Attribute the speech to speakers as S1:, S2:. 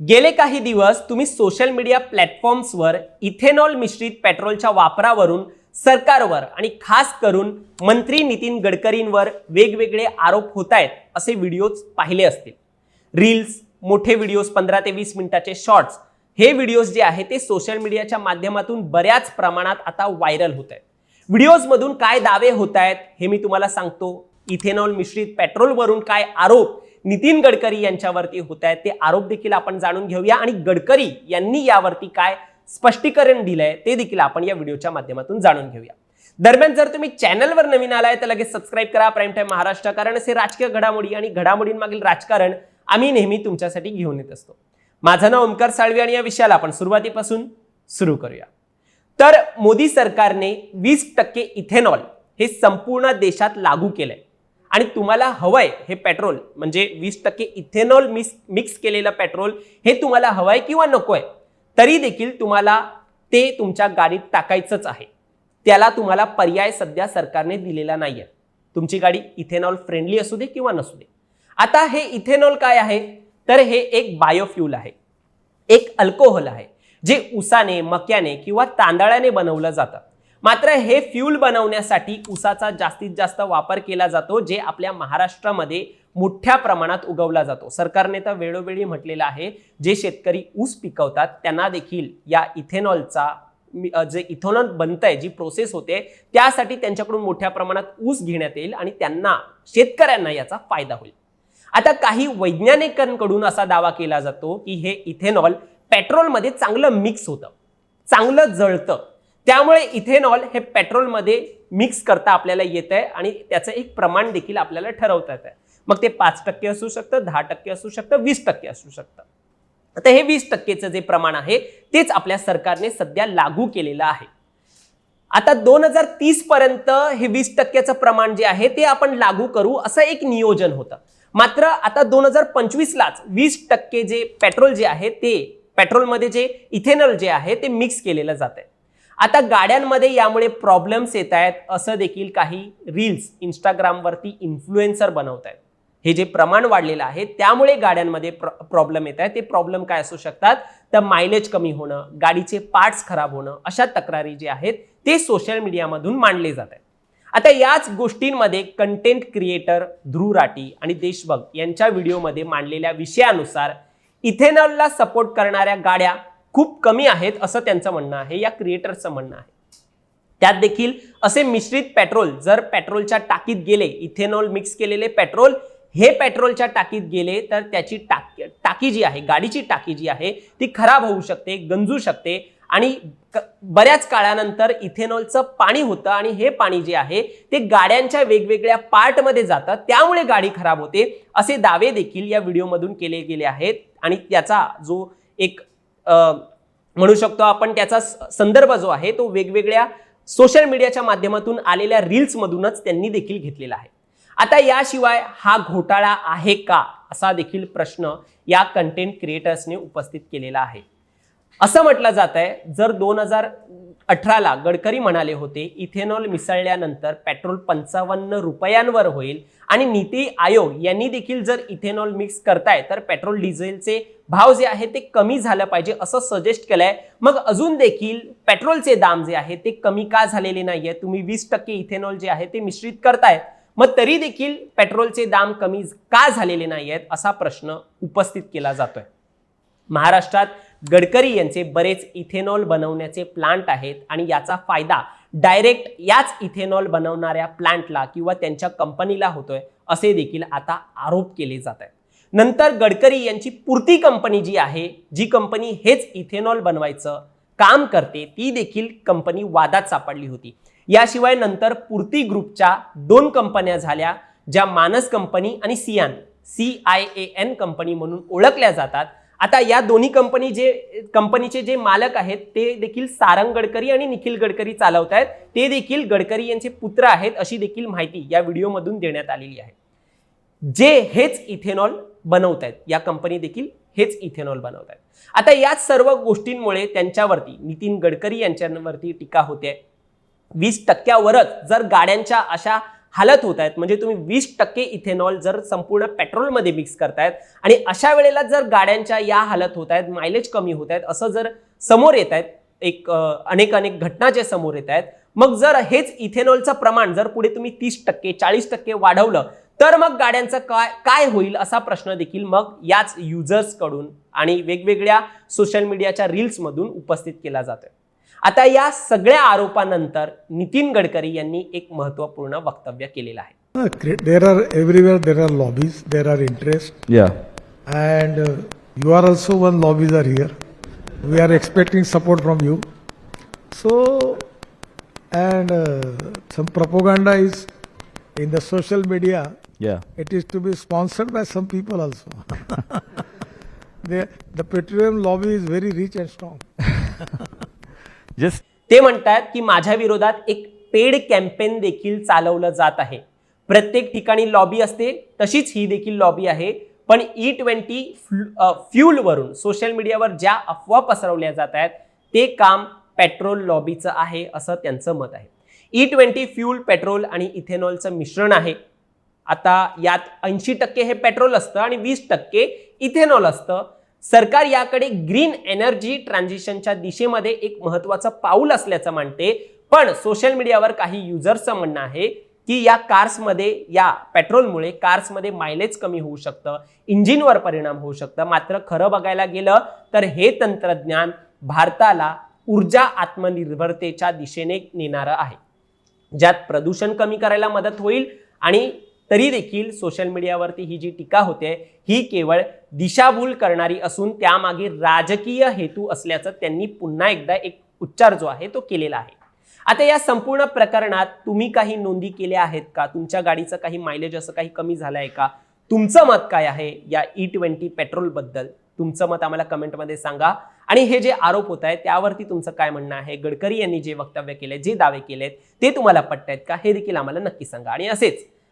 S1: गेले काही दिवस तुम्ही सोशल मीडिया प्लॅटफॉर्म्सवर इथेनॉल मिश्रित पेट्रोलच्या वापरावरून सरकारवर आणि खास करून मंत्री नितीन गडकरींवर वेगवेगळे आरोप होत आहेत असे व्हिडिओज पाहिले असतील. रील्स मोठे व्हिडिओज पंधरा ते वीस मिनिटाचे शॉर्ट्स हे व्हिडिओज जे आहे ते सोशल मीडियाच्या माध्यमातून बऱ्याच प्रमाणात आता व्हायरल होत आहेत व्हिडिओजमधून काय दावे होत आहेत हे मी तुम्हाला सांगतो. इथेनॉल मिश्रित पेट्रोलवरून काय आरोप नितीन गडकरी यांच्यावरती होत आहेत. ते आरोप देखील आपण जाणून घेऊया. आणि गडकरी यांनी यावरती काय स्पष्टीकरण दिलंय ते देखील आपण या व्हिडिओच्या माध्यमातून जाणून घेऊया. दरम्यान जर तुम्ही चॅनलवर नवीन आलाय तर लगेच सबस्क्राईब करा. प्राईम टाईम महाराष्ट्र कारण असे राजकीय घडामोडी आणि घडामोडींमागील राजकारण आम्ही नेहमी तुमच्यासाठी घेऊन येत असतो. माझं नाव ओमकार साळवी आणि या विषयाला आपण सुरुवातीपासून सुरू करूया. तर मोदी सरकारने वीस टक्के इथेनॉल हे संपूर्ण देशात लागू केलंय. आणि तुम्हाला हवंय हे पेट्रोल म्हणजे वीस टक्के इथेनॉल मिक्स मिक्स केलेलं पेट्रोल हे तुम्हाला हवंय किंवा नकोय तरी देखील तुम्हाला ते तुमच्या गाडीत टाकायचंच आहे. त्याला तुम्हाला पर्याय सध्या सरकारने दिलेला नाहीये. तुमची गाडी इथेनॉल फ्रेंडली असू दे किंवा नसू दे. आता हे इथेनॉल काय आहे? तर हे एक बायोफ्यूल आहे. एक अल्कोहोल आहे जे उसाने मक्याने किंवा तांदळाने बनवलं जातं. मात्र हे फ्यूल बनवण्यासाठी उसाचा जास्तीत जास्त वापर केला जातो जे आपल्या महाराष्ट्रामध्ये मोठ्या प्रमाणात उगवला जातो. सरकारने तर वेळोवेळी म्हटलेलं आहे जे शेतकरी ऊस पिकवतात त्यांना देखील या इथेनॉलचा जे इथेनॉल बनतंय जी प्रोसेस होते त्यासाठी त्यांच्याकडून मोठ्या प्रमाणात ऊस घेण्यात येईल आणि त्यांना शेतकऱ्यांना याचा फायदा होईल. आता काही वैज्ञानिकांकडून असा दावा केला जातो की हे इथेनॉल पेट्रोलमध्ये चांगलं मिक्स होतं. चांगलं जळतं. त्यामुळे इथेनॉल हे पेट्रोलमध्ये मिक्स करता आपल्याला येत आहे आणि त्याचं एक प्रमाण देखील आपल्याला ठरवता येत आहे मग ते पाच टक्के असू शकतं दहा टक्के असू शकतं वीस टक्के असू शकतं. आता हे वीस टक्केचं जे प्रमाण आहे तेच आपल्या सरकारने सध्या लागू केलेलं आहे. आता दोन हजार तीस पर्यंत हे वीस टक्क्याचं प्रमाण जे आहे ते आपण लागू करू असं एक नियोजन होतं. मात्र आता दोन हजार पंचवीसलाच वीस टक्के जे पेट्रोल जे आहे ते पेट्रोलमध्ये जे इथेनॉल जे आहे ते मिक्स केलेलं जात आहे आता गाड्यांमध्ये यामुळे प्रॉब्लेम्स येत आहेत. असं देखील काही रील्स इंस्टाग्रामवरती इन्फ्लुएन्सर बनवत आहेत. हे जे प्रमाण वाढलेलं आहे त्यामुळे गाड्यांमध्ये प्रॉब्लेम येत आहे ते प्रॉब्लेम काय असू शकतात? तर मायलेज कमी होणं गाडीचे पार्ट्स खराब होणं अशा तक्रारी जे आहेत ते सोशल मीडियामधून मांडले जात आहेत. आता याच गोष्टींमध्ये कंटेंट क्रिएटर ध्रुव राठी आणि देशभक्त यांच्या व्हिडिओमध्ये मांडलेल्या विषयानुसार इथेनॉलला सपोर्ट करणाऱ्या गाड्या खूप कमी आहेत असं त्यांचं म्हणणं आहे या क्रिएटरचं म्हणणं आहे. त्यात देखील असे मिश्रित पेट्रोल जर पेट्रोलच्या टाकीत गेले इथेनॉल मिक्स केलेले पेट्रोल हे पेट्रोलच्या टाकीत गेले तर त्याची टाकी टाकी जी आहे गाडीची टाकी जी आहे ती खराब होऊ शकते गंजू शकते आणि बऱ्याच काळानंतर इथेनॉलचं पाणी होतं आणि हे पाणी जे आहे ते गाड्यांच्या वेगवेगळ्या पार्टमध्ये जातं त्यामुळे गाडी खराब होते असे दावे देखील या व्हिडिओमधून केले गेले आहेत आणि त्याचा जो एक म्हणू शकतो आपण त्याचा स- संदर्भ जो आहे तो वेगवेगळ्या सोशल मीडियाच्या माध्यमातून आलेल्या रील्समधूनच त्यांनी देखील घेतलेला आहे. आता याशिवाय हा घोटाळा आहे का असा देखील प्रश्न या कंटेंट क्रिएटर्सने उपस्थित केलेला आहे. असं म्हटलं जात आहे जर दोन हजार अठराला गडकरी म्हणाले होते इथेनॉल मिसळल्यानंतर पेट्रोल पंचावन्न रुपयांवर होईल आणि नीती आयोग यांनी देखील जर इथेनॉल मिक्स करताय तर पेट्रोल डिझेलचे भाव जे आहे ते कमी झालं पाहिजे असं सजेस्ट केलंय. मग अजून देखील पेट्रोलचे दाम जे आहे ते कमी का झालेले नाहीये? तुम्ही वीस टक्के इथेनॉल जे आहे ते मिश्रित करताय. मग तरी देखील पेट्रोलचे दाम कमी का झालेले नाही आहेत असा प्रश्न उपस्थित केला जातोय. महाराष्ट्रात गडकरी यांचे बरेच इथेनॉल बनवण्याचे प्लांट आहेत आणि याचा फायदा डायरेक्ट याच इथेनॉल बनवणाऱ्या प्लांटला किंवा त्यांच्या कंपनीला होतोय असे देखील आता आरोप केले जात आहेत. नंतर गडकरी यांची पुरती कंपनी जी आहे जी कंपनी हेच इथेनॉल बनवायचं काम करते ती देखील कंपनी वादात सापडली होती. याशिवाय नंतर पुरती ग्रुपच्या दोन कंपन्या झाल्या ज्या मानस कंपनी आणि सियान C I A N company म्हणून ओळखल्या जातात. आता या दोन्ही कंपनी जे कंपनीचे जे मालक आहेत ते देखील सारंग गडकरी आणि निखिल गडकरी चालवत आहेत. ते देखील गडकरी यांचे पुत्र आहेत अशी देखील माहिती या व्हिडिओमधून देण्यात आलेली आहे. जे हेच इथेनॉल बनवत आहेत या कंपनी देखील हेच इथेनॉल बनवत आहेत. आता याच सर्व गोष्टींमुळे त्यांच्यावरती नितीन गडकरी यांच्यावरती टीका होते. वीस टक्क्यावरच जर गाड्यांच्या अशा हालत होत आहेत. म्हणजे तुम्ही वीस टक्के इथेनॉल जर संपूर्ण पेट्रोलमध्ये मिक्स करतायत आणि अशा वेळेला जर गाड्यांच्या या हालत होत आहेत मायलेज कमी होत आहेत असं जर समोर येत आहेत एक अनेक अनेक घटना ज्या समोर येत आहेत मग जर हेच इथेनॉलचं प्रमाण जर पुढे तुम्ही तीस टक्के चाळीस टक्के वाढवलं तर मग गाड्यांचं काय काय होईल असा प्रश्न देखील मग याच युजर्सकडून आणि वेगवेगळ्या सोशल मीडियाच्या रील्समधून उपस्थित केला जातोय. आता या सगळ्या आरोपानंतर नितीन गडकरी यांनी एक महत्त्वपूर्ण वक्तव्य केलेलं आहे.
S2: There are everywhere there are lobbies there are interest and you
S3: are
S2: also one lobbies are here we are expecting support from you so and some propaganda is in the social media it is to be sponsored
S3: by
S2: some people also the petroleum lobby is very rich and strong petroleum
S1: ते म्हणतात की माझ्या विरोधात एक paid campaign देखील चालवलं जात आहे. प्रत्येक ठिकाणी लॉबी असते तशीच ही देखील लॉबी आहे. पण e ई ट्वेंटी फ्यूलवरून सोशल मीडियावर ज्या अफवा पसरवल्या जात आहेत ते काम पेट्रोल लॉबीचं आहे असं त्यांचं मत आहे. E E twenty fuel petrol आणि इथेनॉलचं मिश्रण आहे. आता यात ऐंशी टक्के हे पेट्रोल असतं आणि वीस टक्के इथेनॉल असतं. सरकार याकडे ग्रीन एनर्जी ट्रान्झिशनच्या दिशेमध्ये एक महत्वाचं पाऊल असल्याचं मानते. पण सोशल मीडियावर काही युजर्सचं म्हणणं आहे की या कार्समध्ये या पेट्रोलमुळे कार्समध्ये मायलेज कमी होऊ शकतं इंजिनवर परिणाम होऊ शकतं. मात्र खरं बघायला गेलं तर हे तंत्रज्ञान भारताला ऊर्जा आत्मनिर्भरतेच्या दिशेने नेणारं आहे. ज्यात प्रदूषण कमी करायला मदत होईल आणि तरी देखील सोशल मीडियावरती ही जी टीका होते ही केवळ दिशाभूल करणारी असून त्यामागे राजकीय हेतू असल्याचं त्यांनी पुन्हा एकदा एक उच्चार जो आहे तो केलेला आहे. आता या संपूर्ण प्रकरणात तुम्ही काही नोंदी केल्या आहेत का? तुमच्या गाडीचं काही मायलेज असं काही कमी झालं आहे का? तुमचं मत काय आहे या ई ट्वेंटी पेट्रोलबद्दल तुमचं मत आम्हाला कमेंटमध्ये सांगा. आणि हे जे आरोप होत आहेत त्यावरती तुमचं काय म्हणणं आहे? गडकरी यांनी जे वक्तव्य केले जे दावे केलेत ते तुम्हाला पटतायत का? हे देखील आम्हाला नक्की सांगा. आणि असेच